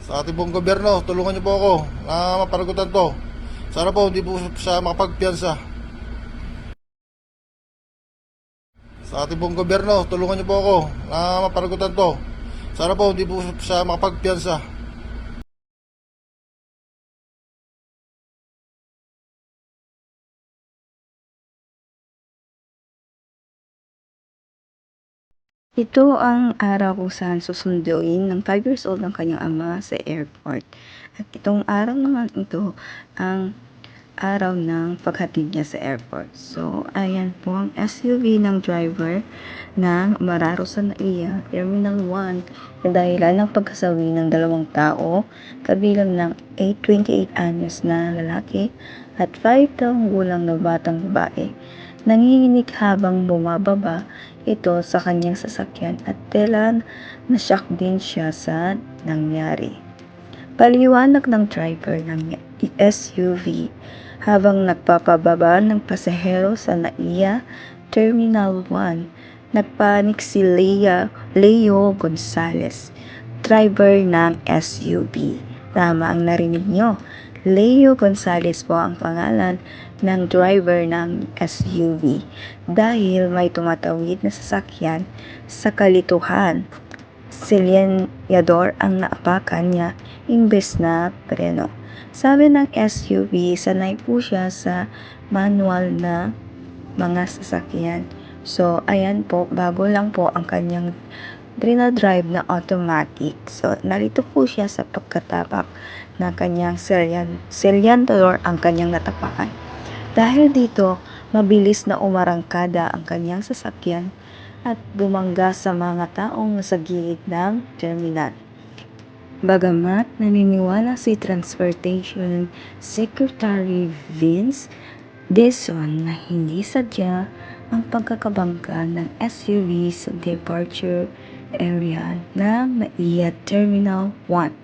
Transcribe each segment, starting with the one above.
Sa ating pong gobyerno, tulungan niyo po ako na mapanagutan to. Sana po hindi po siya makapagpiyansa. Sa ating pong gobyerno, tulungan niyo po ako na mapanagutan to. Sana po hindi po siya makapagpiyansa. Ito ang araw kung saan susunduin ng 5 years old ang kanyang ama sa airport. At itong araw naman ito ang araw ng paghatid niya sa airport. So, ayan po ang SUV ng driver ng Mararo sa Naiya, Terminal 1, na dahilan ng pagkasawi ng dalawang tao, kabilang ng 828 anyos na lalaki at 5 taong gulang na batang babae. Nanginginig habang bumababa ito sa kanyang sasakyan at tela na shock din siya sa nangyari. Paliwanag ng driver ng SUV habang nagpapababa ng pasahero sa NAIA Terminal 1. Nagpanik si Lea, Leo Gonzales, driver ng SUV. Tama ang narinig nyo. Leo Gonzales po ang pangalan ng driver ng SUV dahil may tumatawid na sasakyan sa kalituhan. Silyanyador ang naapakan niya imbes na preno. Sabi ng SUV, sanay po siya sa manual na mga sasakyan. So, ayan po, bago lang po ang kanyang drive na automatic. So, narito po siya sa pagkatapak na kanyang selyan, selyantador ang kanyang natapakan. Dahil dito, mabilis na umarangkada ang kanyang sasakyan at bumangga sa mga taong nasa gilid ng terminal. Bagamat naniniwala si Transportation Secretary Vince Dizon na hindi sadya ang pagkakabangga ng SUV sa departure area ng NAIA Terminal 1.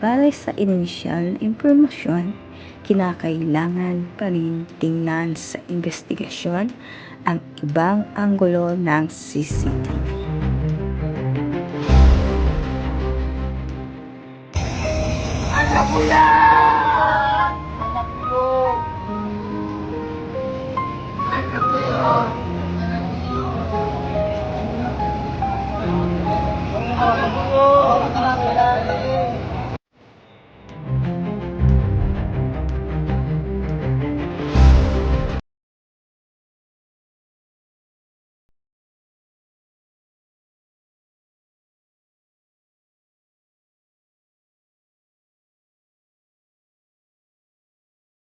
Bale sa inisyal na impormasyon, kinakailangan pa rin tingnan sa investigasyon ang ibang anggulo ng CCTV. Ano po yan?